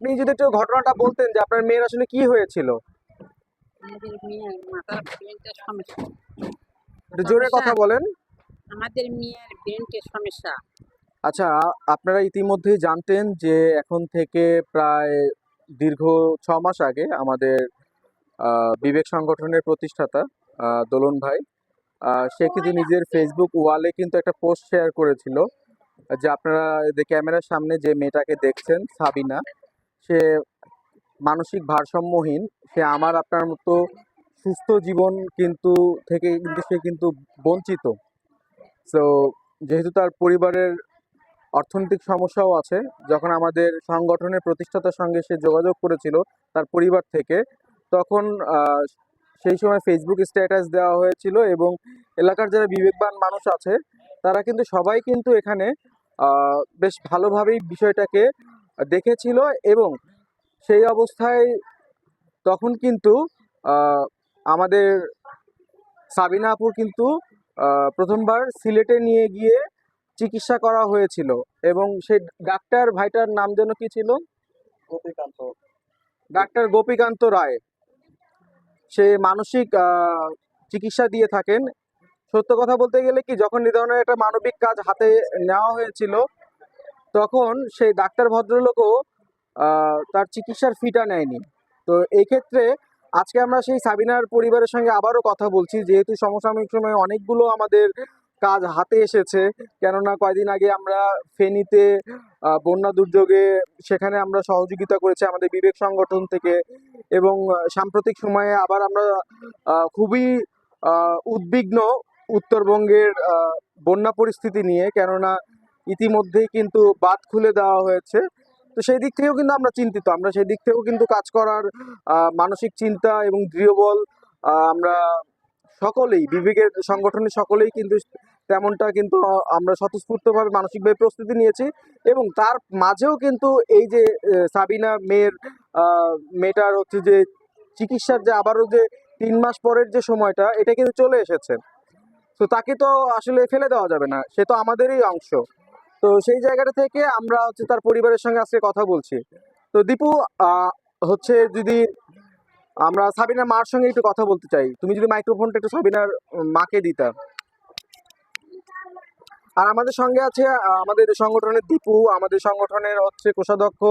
আপনি যদি একটু ঘটনাটা বলতেন যে আপনার মেয়ের আসলে কি হয়েছিল? আমাদের মেয়ের মাথার ব্রেনটের সমস্যা। একটু জোরে কথা বলেন। আমাদের মেয়ের ব্রেনটের সমস্যা। আচ্ছা আপনারা ইতিমধ্যেই জানতেন যে এখন থেকে প্রায় দীর্ঘ ছ মাস আগে আমাদের বিবেক সংগঠনের প্রতিষ্ঠাতা দোলন ভাই সে কিন্তু নিজের ফেসবুক ওয়ালে কিন্তু একটা পোস্ট শেয়ার করেছিল যে আপনারা ক্যামেরার সামনে যে মেয়েটাকে দেখছেন সাবিনা সে মানসিক ভারসাম্যহীন, সে আমার আপনার মতো সুস্থ জীবন কিন্তু থেকে কিন্তু সে কিন্তু বঞ্চিত। সো যেহেতু তার পরিবারের অর্থনৈতিক সমস্যাও আছে, যখন আমাদের সংগঠনের প্রতিষ্ঠাতার সঙ্গে সে যোগাযোগ করেছিল তার পরিবার থেকে, তখন সেই সময় ফেসবুক স্ট্যাটাস দেওয়া হয়েছিল এবং এলাকার যারা বিবেকবান মানুষ আছে, তারা কিন্তু সবাই কিন্তু এখানে বেশ ভালোভাবেই বিষয়টাকে দেখেছিল এবং সেই অবস্থায় তখন কিন্তু আমাদের সাবিনা আপুর কিন্তু প্রথমবার সিলেটে নিয়ে গিয়ে চিকিৎসা করা হয়েছিল এবং সেই ডাক্তার ভাইটার নাম যেন কি ছিল? গোপীকান্ত। ডাক্তার গোপীকান্ত রায়। সে মানসিক চিকিৎসা দিয়ে থাকেন। সত্য কথা বলতে গেলে কি যখন এই ধরনের একটা মানবিক কাজ হাতে নেওয়া হয়েছিল তখন সেই ডাক্তার ভদ্রলোকও তার চিকিৎসার ফিটা নেয়নি। তো এই ক্ষেত্রে আজকে আমরা সেই সাবিনার পরিবারের সঙ্গে আবারও কথা বলছি। যেহেতু সমসাময়িক সময়ে অনেকগুলো আমাদের কাজ হাতে এসেছে, কেননা কয়দিন আগে আমরা ফেনীতে বন্যা দুর্যোগে সেখানে আমরা সহযোগিতা করেছি আমাদের বিবেক সংগঠন থেকে এবং সাম্প্রতিক সময়ে আবার আমরা খুবই উদ্বিগ্ন উত্তরবঙ্গের বন্যা পরিস্থিতি নিয়ে। কেননা ইতিমধ্যেই কিন্তু বাদ খুলে দেওয়া হয়েছে। তো সেই দিক থেকেও কিন্তু আমরা চিন্তিত। আমরা সেই দিক থেকেও কিন্তু কাজ করার মানসিক চিন্তা এবং দৃঢ়বল আমরা সকলেই, বিবেকের সংগঠনের সকলেই কিন্তু তেমনটা কিন্তু আমরা স্বতঃস্ফূর্তভাবে মানসিকভাবে প্রস্তুতি নিয়েছি এবং তার মাঝেও কিন্তু এই যে সাবিনা মেয়ের মেয়েটার হচ্ছে যে, চিকিৎসার যে আবারও যে তিন মাস পরের যে সময়টা, এটা কিন্তু চলে এসেছে। তো তাকে তো আসলে ফেলে দেওয়া যাবে না। সে তো আমাদেরই অংশ। তো সেই জায়গাটা থেকে আমরা হচ্ছে তার পরিবারের সঙ্গে আজকে কথা বলছি। তো দীপু হচ্ছে যদি আমরা সাবিনার মার সঙ্গে একটু কথা বলতে চাই, তুমি যদি মাইক্রোফোনটা একটু সাবিনার মাকে দিতা। আর আমাদের সঙ্গে আছে আমাদের সংগঠনের দীপু, আমাদের সংগঠনের হচ্ছে কোষাধ্যক্ষ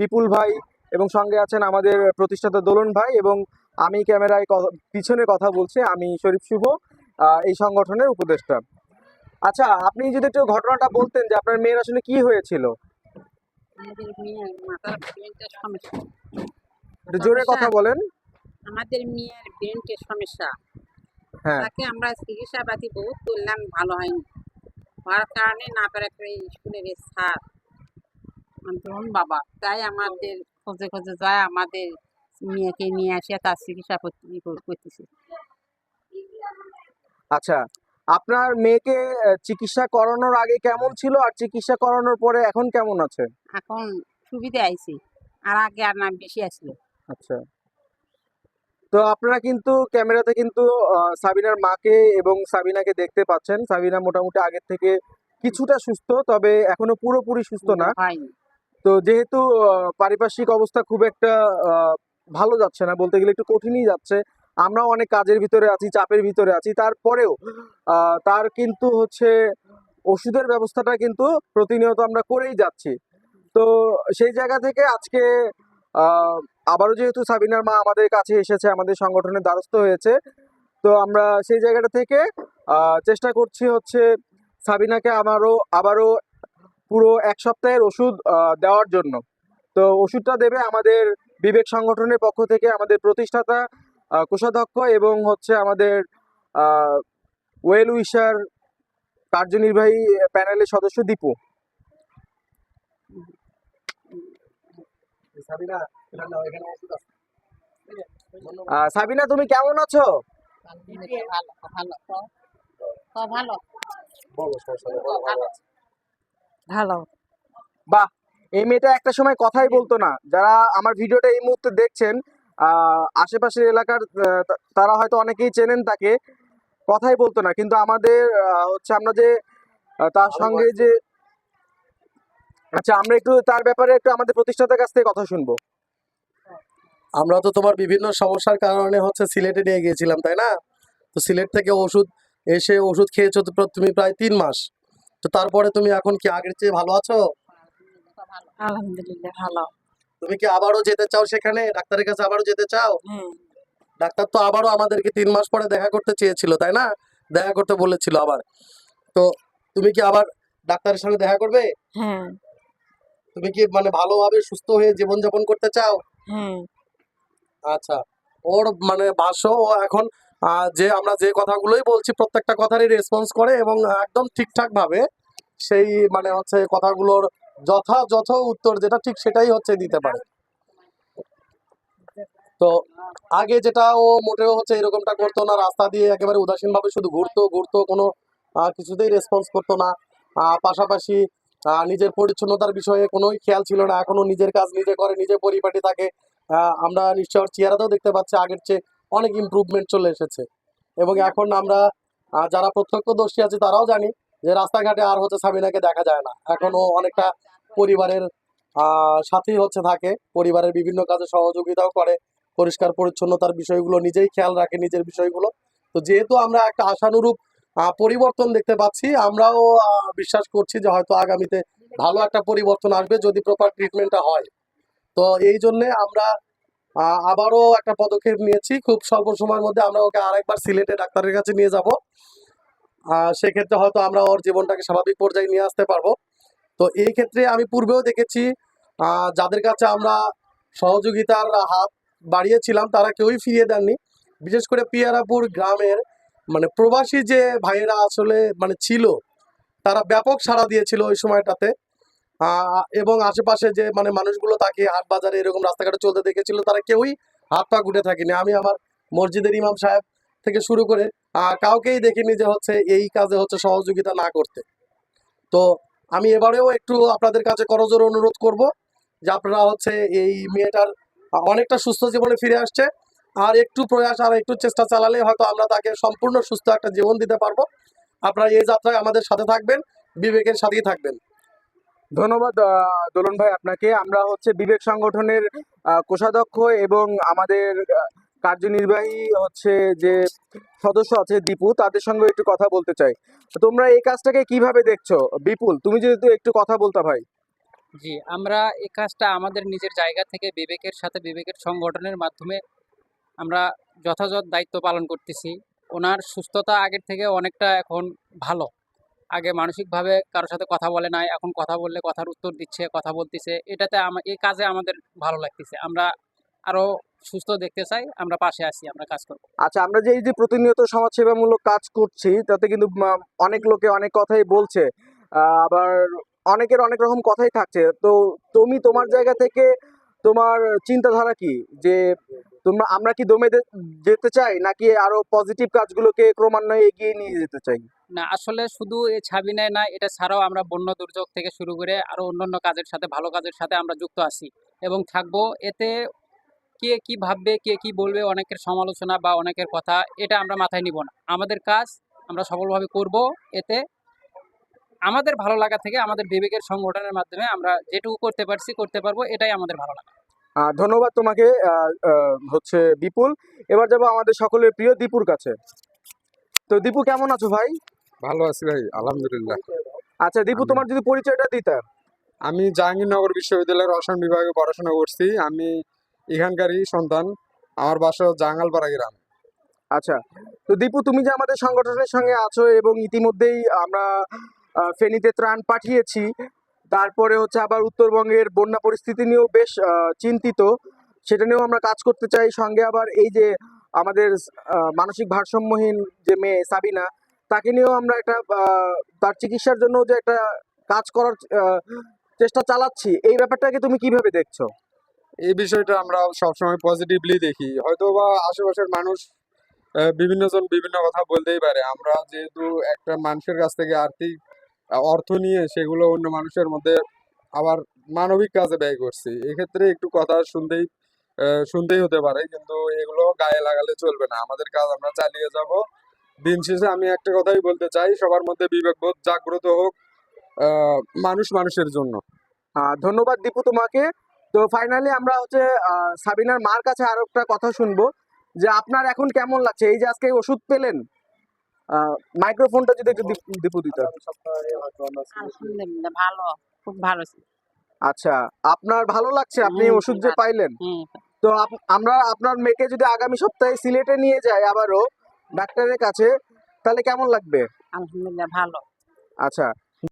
বিপুল ভাই, এবং সঙ্গে আছেন আমাদের প্রতিষ্ঠাতা দোলন ভাই, এবং আমি ক্যামেরায় পিছনে কথা বলছি, আমি শরীফ শুভ এই সংগঠনের উপদেষ্টা। আচ্ছা আপনি যদি একটু ঘটনাটা বলতেন যে আপনার মেয়ের আসলে কি হয়েছিল? আমাদের মেয়ের মাথার ব্রেনটের সমস্যা। একটু জোরে কথা বলেন। আমাদের মেয়ের ব্রেনটের সমস্যা। হ্যাঁ। তাকে আমরা চিকিৎসাপাতি বহুত করলাম ভালো হয়নি। হওয়ার কারণে না পারে একটা স্কুলের স্যার ধরুন বাবা তাই আমাদের খোঁজে খোঁজে যায় আমাদের মেয়েকে নিয়ে আসে তার চিকিৎসা করতেছে। আচ্ছা আপনার মেয়েকে চিকিৎসা করানোর আগে কেমন ছিল? আর চিকিৎসা করানোর পরে এখন কেমন আছে? এখন সুবিধা আইছে। আর আগে আর না বেশি আসলো আচ্ছা। তো আপনারা কিন্তু ক্যামেরাতে কিন্তু সাবিনার মাকে এবং সাবিনাকে দেখতে পাচ্ছেন। সাবিনা মোটামুটি আগের থেকে কিছুটা সুস্থ তবে এখনও পুরোপুরি সুস্থ না। তো যেহেতু পারিপার্শ্বিক অবস্থা খুব একটা আহ, ভালো যাচ্ছে না বলতে গেলে একটু কঠিনই যাচ্ছে আমরাও অনেক কাজের ভিতরে আছি, চাপের ভিতরে আছি। তারপরেও তার কিন্তু হচ্ছে ওষুধের ব্যবস্থাটা কিন্তু প্রতিনিয়ত আমরা করেই যাচ্ছি। তো সেই জায়গা থেকে আজকে আবারও যেহেতু সাবিনার মা আমাদের কাছে এসেছে, আমাদের সংগঠনের দ্বারস্থ হয়েছে, তো আমরা সেই জায়গাটা থেকে চেষ্টা করছি হচ্ছে সাবিনাকে আমারও, আবারও পুরো এক সপ্তাহের ওষুধ দেওয়ার জন্য। তো ওষুধটা দেবে আমাদের বিবেক সংগঠনের পক্ষ থেকে আমাদের প্রতিষ্ঠাতা কোষাধ্যক্ষ এবং হচ্ছে আমাদের আহ, ওয়েল উইশার কার্যনির্বাহী প্যানেলের সদস্য দীপু। সাবিনা তুমি কেমন আছো? ভালো ভালো। ভালো? ভালো। বাহ এই মেয়েটা একটা সময় কথাই বলতো না। যারা আমার ভিডিওটা এই মুহূর্তে দেখছেন আশেপাশের এলাকার তারা হয়তো অনেকেই চেনেন তাকে। কথাই বলতো না কিন্তু আমাদের আহ, হচ্ছে আমরা যে তার সঙ্গে যে আচ্ছা আমরা একটু তার ব্যাপারে একটু আমাদের প্রতিষ্ঠাতার কাছ থেকে কথা শুনব। আমরা তো তোমার বিভিন্ন সমস্যার কারণে হচ্ছে সিলেটে নিয়ে গিয়েছিলাম তাই না? তো সিলেট থেকে ওষুধ এসে ওষুধ খেয়েছো তো তুমি প্রায় তিন মাস। তো তারপরে তুমি এখন কি আগের চেয়ে ভালো আছো? আলহামদুলিল্লাহ ভালো। তুমি কি আবারও যেতে চাও সেখানে? ডাক্তারের কাছে আবারও যেতে চাও? ডাক্তার তো আবারও আমাদেরকে তিন মাস পরে দেখা করতে চেয়েছিল তাই না? দেখা করতে বলেছিল আবার। তো তুমি কি আবার ডাক্তারের সঙ্গে দেখা করবে? হ্যাঁ। তুমি কি মানে ভালোভাবে সুস্থ হয়ে জীবনযাপন করতে চাও? আচ্ছা। ওর মানে ভাষ্য ও এখন যে আমরা যে কথাগুলোই বলছি প্রত্যেকটা কথারই রেসপন্স করে এবং একদম ঠিকঠাক ভাবে সেই মানে হচ্ছে কথাগুলোর যথাযথ উত্তর যেটা ঠিক সেটাই হচ্ছে দিতে পারে। তো আগে যেটা ও মোটেও হচ্ছে এরকমটা করতো না, রাস্তা দিয়ে একেবারে উদাসীন ভাবে শুধু ঘুরতো ঘুরতো, কোনো কিছুতেই রেসপন্স করতো না। পাশাপাশি নিজের পরিচ্ছন্নতার বিষয়ে কোনো খেয়াল ছিল না। এখনও নিজের কাজ নিজে করে, নিজে পরিপাটি থাকে। আমরা নিশ্চয় চেহারাতেও দেখতে পাচ্ছি আগের চেয়ে অনেক ইমপ্রুভমেন্ট চলে এসেছে। এবং এখন আমরা যারা প্রত্যক্ষদর্শী আছে তারাও জানি যে রাস্তাঘাটে আর হচ্ছে সাবিনাকে দেখা যায় না। এখন ও অনেকটা পরিবারের সাথেই হচ্ছে থাকে। পরিবারের বিভিন্ন কাজে সহযোগিতাও করে। পরিষ্কার পরিচ্ছন্নতার বিষয়গুলো নিজেই খেয়াল রাখে নিজের বিষয়গুলো। তো যেহেতু আমরা একটা আশানুরূপ পরিবর্তন দেখতে পাচ্ছি, আমরাও বিশ্বাস করছি যে হয়তো আগামীতে ভালো একটা পরিবর্তন আসবে যদি প্রপার ট্রিটমেন্টটা হয়। তো এই জন্যে আমরা আবারও একটা পদক্ষেপ নিয়েছি। খুব স্বল্প সময়ের মধ্যে আমরা ওকে আরেকবার সিলেটে ডাক্তারের কাছে নিয়ে যাব। সেক্ষেত্রে হয়তো আমরা ওর জীবনটাকে স্বাভাবিক পর্যায়ে নিয়ে আসতে পারব। তো এই ক্ষেত্রে আমি পূর্বেও দেখেছি যাদের কাছে আমরা সহযোগিতার হাত বাড়িয়েছিলাম, তারা কেউই ফিরিয়ে দেননি। বিশেষ করে পিয়ারাপুর গ্রামের মানে প্রবাসী যে ভাইয়েরা আসলে মানে ছিল, তারা ব্যাপক সাড়া দিয়েছিল ওই সময়টাতে। এবং আশেপাশে যে মানে মানুষগুলো তাকে হাট বাজারে এরকম রাস্তাঘাটে চলতে দেখেছিল, তারা কেউই হাত পা গুটে থাকেনি। আমি আমার মসজিদের ইমাম সাহেব থেকে শুরু করে কাউকেই দেখিনি যে হচ্ছে এই কাজে হচ্ছে সহযোগিতা না করতে। তো আমি এবারেও একটু আপনাদের কাছে করজোর অনুরোধ করব যে আপনারা হচ্ছে এই মেয়েটার অনেকটা সুস্থ জীবনে ফিরে আসছে আর একটু প্রয়াস আর একটু চেষ্টা চালালে হয়তো আমরা তাকে সম্পূর্ণ সুস্থ একটা জীবন দিতে পারব। আপনারা এই যাত্রায় আমাদের সাথে থাকবেন, বিবেকের সাথেই থাকবেন। ধন্যবাদ দোলন ভাই আপনাকে। আমরা হচ্ছে বিবেক সংগঠনের কোষাধ্যক্ষ এবং আমাদের কার্যনির্বাহী হচ্ছে যে সদস্য আছে দীপু, তাদের সঙ্গে একটু কথা বলতে চাই। তোমরা এই কাজটাকে কীভাবে দেখছ? বিপুল, তুমি যদি একটু কথা বলতা ভাই। জি, আমরা এই কাজটা আমাদের নিজের জায়গা থেকে বিবেকের সাথে বিবেকের সংগঠনের মাধ্যমে আমরা যথাযথ দায়িত্ব পালন করতেছি। ওনার সুস্থতা আগের থেকে অনেকটা এখন ভালো। আগে মানসিকভাবে কারোর সাথে কথা বলে নাই, এখন কথা বললে কথার উত্তর দিচ্ছে, কথা বলতেছে। এটাতে এই কাজে আমাদের ভালো লাগতেছে। আমরা আরও সুস্থ দেখতে চাই আমরা পাশে আছি আমরা কাজ করব। আচ্ছা আমরা যে এই যে প্রতিনিয়ত সমাজসেবামূলক কাজ করছি তাতে কিন্তু অনেক লোকে অনেক কথাই বলছে আবার অনেকের অনেক রকম কথাই থাকছে। তো তুমি তোমার জায়গা থেকে তোমার চিন্তাধারা কি? যে তোমরা আমরা কি দমে যেতে চাই নাকি আরও পজিটিভ কাজগুলোকে ক্রমান্বয়ে এগিয়ে নিয়ে যেতে চাই? না আসলে শুধু এই ছাবিনায় না এটা ছাড়াও আমরা বন্য দুর্যোগ থেকে শুরু করে আরও অন্যান্য কাজের সাথে ভালো কাজের সাথে আমরা যুক্ত আছি। এবং থাকব এতে কে কি ভাববে কে কি বলবে অনেকের সমালোচনা বা অনেকের কথা এটা আমরা মাথায় নিব না। আমাদের কাজ আমরা সফলভাবে করব এতে আমাদের ভালো লাগা থেকে আমাদের বিবেকের সংগঠনের মাধ্যমে আমরা যেটুকু করতে পারছি করতে পারব এটাই আমাদের ভালো লাগা। আহ, ধন্যবাদ তোমাকে আহ, আহ, হচ্ছে বিপুল। এবার যাব আমাদের সকলের প্রিয় দীপুর কাছে। তো দীপু কেমন আছো ভাই? ভালো আছি ভাই আলহামদুলিল্লাহ। আচ্ছা দীপু তোমার যদি পরিচয়টা দিতে আমি জাহাঙ্গীরনগর বিশ্ববিদ্যালয়ের রসায়ন বিভাগে পড়াশোনা করছি। আমি এখানকারই সন্তান, আমার বাসা জাঙ্গালপাড়া গ্রাম। আচ্ছা তো দীপু, তুমি যে আমাদের সংগঠনের সঙ্গে আছো এবং ইতিমধ্যেই আমরা ফেনীতে ত্রাণ পাঠিয়েছি, তারপরে হচ্ছে আবার উত্তরবঙ্গের বন্যা পরিস্থিতি নিয়েও বেশ চিন্তিত, সেটা নিয়েও আমরা কাজ করতে চাই। সঙ্গে আবার এই যে আমাদের মানসিক ভারসাম্যহীন যে মেয়ে সাবিনা, তাকে নিয়েও আমরা একটা তার চিকিৎসার জন্য যে একটা কাজ করার চেষ্টা চালাচ্ছি, এই ব্যাপারটাকে তুমি কীভাবে দেখছ? এই বিষয়টা আমরা সবসময় পজিটিভলি দেখি। হয়তো বা আশেপাশের মানুষ বিভিন্ন জন বিভিন্ন কথা বলতেই পারে। আমরা যেহেতু একটা মানুষের কাছ থেকে আর্থিক অর্থ নিয়ে সেগুলো অন্য মানুষের মধ্যে আবার মানবিক কাজে ব্যয় করছি। এক্ষেত্রে একটু কথা শুনতেই শুনতেই হতে পারে, কিন্তু এগুলো গায়ে লাগালে চলবে না। আমাদের কাজ আমরা চালিয়ে যাব। দিন শেষে আমি একটা কথাই বলতে চাই, সবার মধ্যে বিবেকবোধ জাগ্রত হোক মানুষ মানুষের জন্য। ধন্যবাদ দীপু তোমাকে। তো ফাইনালি আমরা হচ্ছে আহ, সাবিনার মার কাছে আরও একটা কথা শুনব যে আপনার এখন কেমন লাগছে? এই যে আজকে ওষুধ পেলেন মাইক্রোফোনটা যদি একটু দীপ- দীপু দিত। ভালো খুব ভালো আচ্ছা আপনার ভালো লাগছে? আপনি ওষুধ যে পাইলেন। তো আমরা আপনার মেয়েকে যদি আগামী সপ্তাহে সিলেটে নিয়ে যাই আবারও ডাক্তারের কাছে তাহলে কেমন লাগবে? আলহামদুলিল্লাহ ভালো। আচ্ছা